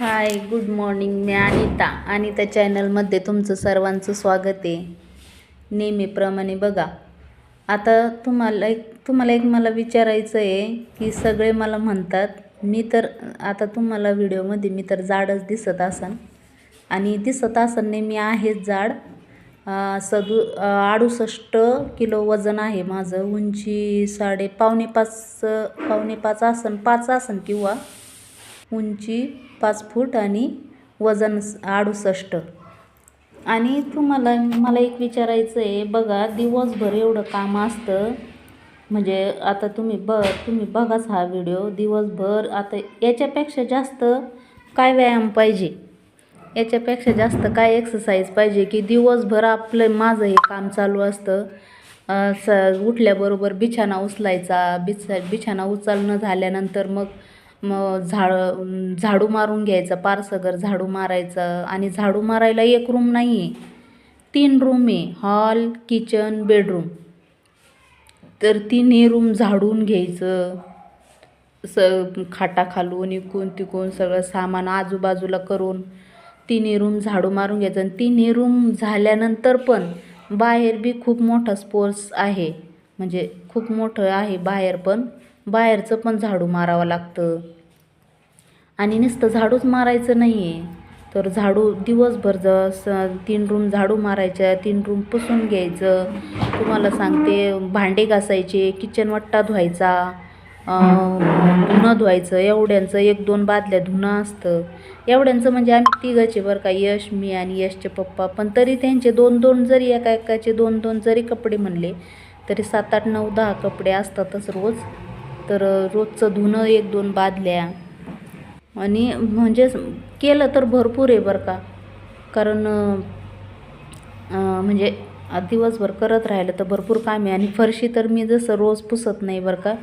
Hi good morning. मी अनिता अनिता चॅनलमध्ये तुमचं सर्वांचं स्वागत आहे. नेहमीप्रमाणे बघा. आता तुम्हाला एक तुम्हाला एक मला विचारायचं आहे की सगळे मला म्हणतात मी तर आता तुम्हाला व्हिडिओमध्ये मी तर जाडच दिसत असन. आणि दिसत असन नेहमी मी आहेच जाड. सदु सदू अडुसष्ट किलो वजन आहे माझं. उंची साडे पावणे पाच पावणे पाच आसन पाच आसन किंवा उंची पाच फूट आणि वजन स- अडुसष्ट. आणि तुम्हाला मला एक विचारायचं आहे बघा दिवसभर एवढं काम असतं म्हणजे आता तुम्ही ब तुम्ही बघाच हा व्हिडिओ दिवसभर आता याच्यापेक्षा जास्त काय व्यायाम पाहिजे? याच्यापेक्षा जास्त काय एक्सरसाइज पाहिजे की दिवसभर आपलं माझं हे काम चालू असतं? स उठल्याबरोबर बिछाना उचलायचा बिछा बिछाना उचलणं झाल्यानंतर मग मग झाड झाडू मारून घ्यायचा पारसगर झाडू मारायचं आणि झाडू मारायला एक रूम नाही आहे तीन रूम आहे हॉल किचन बेडरूम तर तिन्ही रूम झाडून घ्यायचं. स खाटा खालून इकून तिकून सगळं सामान आजूबाजूला करून तिन्ही रूम झाडू मारून घ्यायचं. आणि तिन्ही रूम झाल्यानंतर पण बाहेर बी खूप मोठा स्पोर्ट्स आहे. म्हणजे खूप मोठं आहे बाहेर पण. बाहेरचं पण झाडू मारावं लागतं. आणि नुसतं झाडूच मारायचं नाही आहे तर झाडू दिवसभर ज स तीन रूम झाडू मारायच्या तीन रूम पुसून घ्यायचं. तुम्हाला सांगते भांडे घासायचे किचन वट्टा धुवायचा धुणं धुवायचं एवढ्यांचं एक दोन बादल्या धुणं असतं. एवढ्यांचं म्हणजे आम्ही तिघाचे बरं का यश मी आणि यशचे पप्पा. पण तरी त्यांचे दोन दोन जरी एका एकाचे दोन दोन जरी कपडे म्हणले तरी सात आठ नऊ दहा कपडे असतातच रोज. तर रोजचं धुणं एक दोन बादल्या. आणि म्हणजे केलं तर भरपूर आहे बरं का. कारण म्हणजे दिवसभर करत राहिलं तर भरपूर काम आहे. आणि फरशी तर मी जसं रोज पुसत नाही बरं का.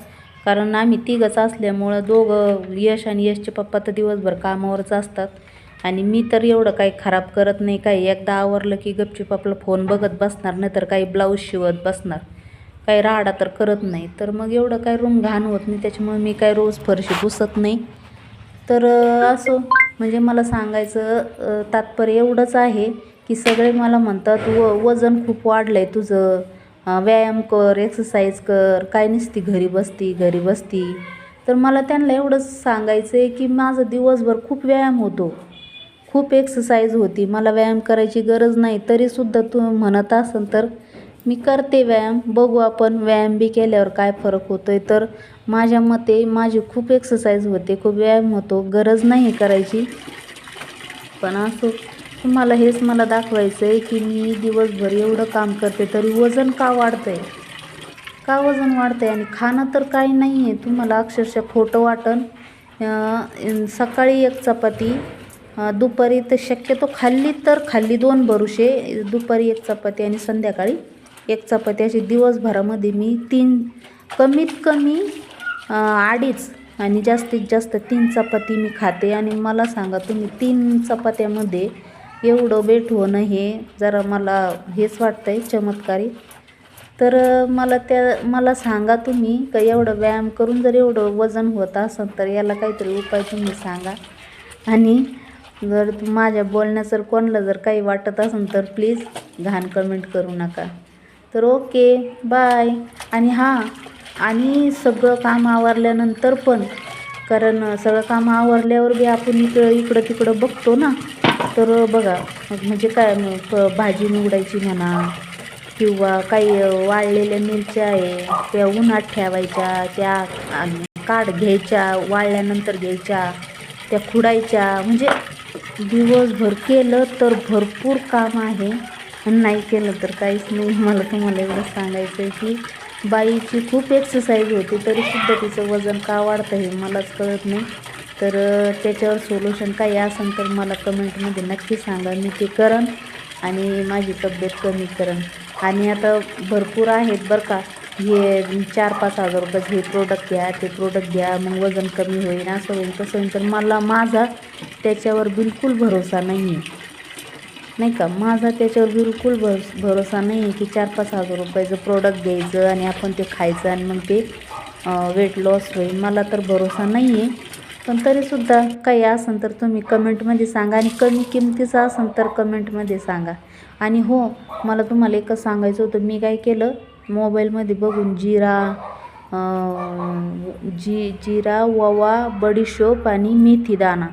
कारण आम्ही तिघंच असल्यामुळं दोघं यश आणि यशचे पप्पा तर दिवसभर कामावरच असतात. आणि मी तर एवढं काही खराब करत नाही. काही एकदा आवरलं की गपचूप आपला फोन बघत बसणार नाही तर काही ब्लाऊज शिवत बसणार. काही राडा तर करत नाही. तर मग एवढं काय रूम घाण होत नाही. त्याच्यामुळे मी काय रोज फरशी पुसत नाही. तर असो असं म्हणजे मला सांगायचं तात्पर्य एवढंच आहे की सगळे मला म्हणतात व वजन खूप वाढलं आहे तुझं व्यायाम कर एक्सरसाइज कर. काय नसती घरी बसती घरी बसती. तर मला त्यांना एवढंच सांगायचं आहे की माझं दिवसभर खूप व्यायाम होतो. खूप एक्सरसाइज होती. मला व्यायाम करायची गरज नाही. तरीसुद्धा तू म्हणत असेल तर मी करते व्यायाम बघू आपण व्यायाम बी केल्यावर काय फरक होतो आहे तर माझ्या मते माझी खूप एक्सरसाइज होते खूप व्यायाम होतो गरज नाही करायची. पण असं तुम्हाला हेच मला दाखवायचं आहे की मी दिवसभर एवढं काम करते तरी वजन का वाढतं आहे का वजन वाढतं आहे आणि खाणं तर काही नाही आहे तुम्हाला अक्षरशः खोटं वाटन सकाळी एक चपाती दुपारी तर शक्यतो खाल्ली तर खाल्ली दोन भरुशे दुपारी एक चपाती आणि संध्याकाळी एक चपाती अशी दिवसभरामध्ये मी तीन कमीत कमी अडीच आणि जास्तीत जास्त तीन चपाती मी खाते. आणि मला सांगा तुम्ही तीन चपात्यामध्ये एवढं बेट होणं हे जरा मला हेच वाटतं आहे चमत्कारी. तर मला त्या मला सांगा तुम्ही का एवढं व्यायाम करून जर एवढं वजन होत असेल तर याला काहीतरी उपाय तुम्ही सांगा. आणि जर माझ्या बोलण्यात कोणाला जर काही वाटत असेल तर प्लीज घाण कमेंट करू नका. तर ओके बाय. आणि हां आणि सगळं काम आवरल्यानंतर पण कारण सगळं काम आवरल्यावर बी आपण इकडं इकडं तिकडं बघतो ना. तर बघा म्हणजे काय मग भाजी निवडायची म्हणा किंवा काही वाळलेल्या मिरच्या आहे त्या उन्हात ठेवायच्या त्या काढ घ्यायच्या वाळल्यानंतर घ्यायच्या त्या खुडायच्या. म्हणजे दिवसभर केलं तर भरपूर काम आहे. नाही केलं तर काहीच नाही. मला तुम्हाला एवढं सांगायचं आहे की बाईची खूप एक्सरसाइज होती तरीसुद्धा तिचं वजन का वाढतं हे मलाच कळत नाही. तर त्याच्यावर सोल्युशन काही असेल तर मला कमेंटमध्ये नक्की सांगा. मी ते करन आणि माझी तब्येत कमी करन आणि आता भरपूर आहेत बरं का. हे चार पाच हजार रुपयाचे हे प्रोडक्ट घ्या ते प्रोडक्ट घ्या मग वजन कमी होईल असं होईल तसं होईल. तर मला माझा त्याच्यावर बिलकुल भरोसा नाही आहे नाही का? माझा त्याच्यावर बिलकुल भरोस भरोसा नाही आहे की चार पाच हजार रुपयाचं प्रोडक्ट घ्यायचं आणि आपण ते खायचं आणि मग ते वेट लॉस होईल. मला तर भरोसा नाही आहे. पण तरीसुद्धा काही असेल तर तुम्ही कमेंटमध्ये सांगा आणि कमी किमतीचं असेल तर कमेंटमध्ये सांगा. आणि हो मला तुम्हाला एकच सांगायचं होतं. मी काय केलं? मोबाईलमध्ये बघून जिरा जी जिरा ववा बडीशोप आणि मेथी दाणा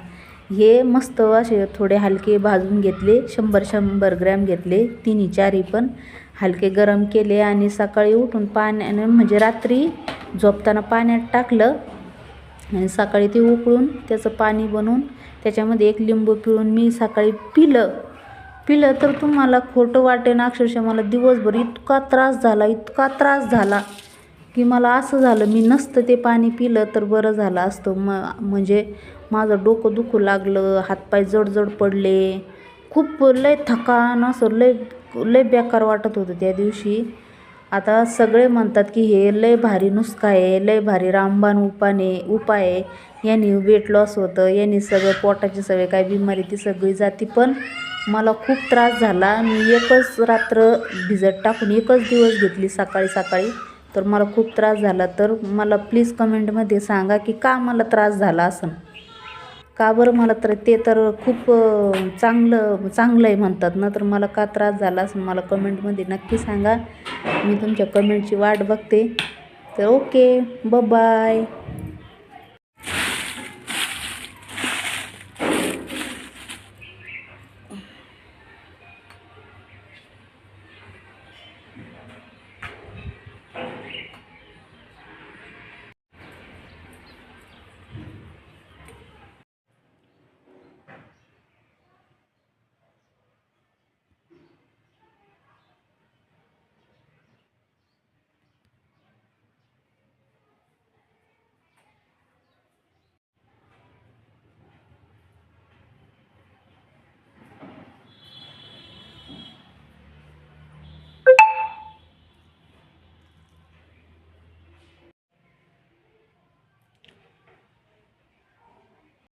हे मस्त असे थोडे हलके भाजून घेतले शंभर शंभर ग्रॅम घेतले तिन्ही चारी पण हलके गरम केले आणि सकाळी उठून पाण्याने म्हणजे रात्री झोपताना पाण्यात टाकलं आणि सकाळी ते उकळून त्याचं पाणी बनवून त्याच्यामध्ये एक लिंबू पिळून मी सकाळी पिलं. पिलं तर तुम्हाला खोटं वाटेन अक्षरशः मला दिवसभर इतका त्रास झाला इतका त्रास झाला. की मला असं झालं मी नसतं ते पाणी पिलं तर बरं झालं असतं. म म्हणजे माझं डोकं दुखू लागलं हातपाय जडजड पडले. खूप लय थकान असं लय लय बेकार वाटत होतं त्या दिवशी. आता सगळे म्हणतात की हे लय भारी नुसका आहे लय भारी रामबाण उपाने उपाय आहे. यांनी वेट लॉस होतं यांनी सगळं पोटाची सगळे काय बिमारी ती सगळी जाती. पण मला खूप त्रास झाला. मी एकच रात्र भिजत टाकून एकच दिवस घेतली सकाळी सकाळी. तर मला खूप त्रास झाला. तर मला प्लीज कमेंटमध्ये सांगा की का मला त्रास झाला असं. का बरं मला तर ते तर खूप चांगलं चांगलं आहे म्हणतात ना. तर मला का त्रास झाला असं मला कमेंटमध्ये नक्की सांगा. मी तुमच्या कमेंटची वाट बघते. तर ओके ब बाय